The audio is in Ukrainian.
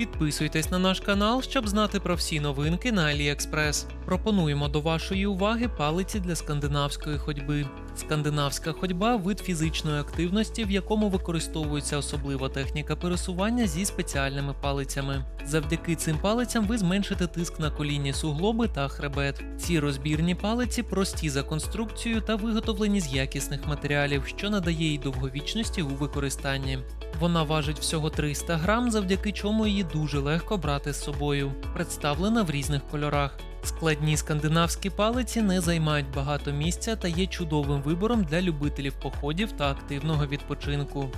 Підписуйтесь на наш канал, щоб знати про всі новинки на AliExpress. Пропонуємо до вашої уваги палиці для скандинавської ходьби. Скандинавська ходьба вид фізичної активності, в якому використовується особлива техніка пересування зі спеціальними палицями. Завдяки цим палицям ви зменшите тиск на колінні суглоби та хребет. Ці розбірні палиці прості за конструкцією та виготовлені з якісних матеріалів, що надає їй довговічності у використанні. Вона важить всього 300 грам, завдяки чому її дуже легко брати з собою. Представлена в різних кольорах. Складні скандинавські палиці не займають багато місця та є чудовим вибором для любителів походів та активного відпочинку.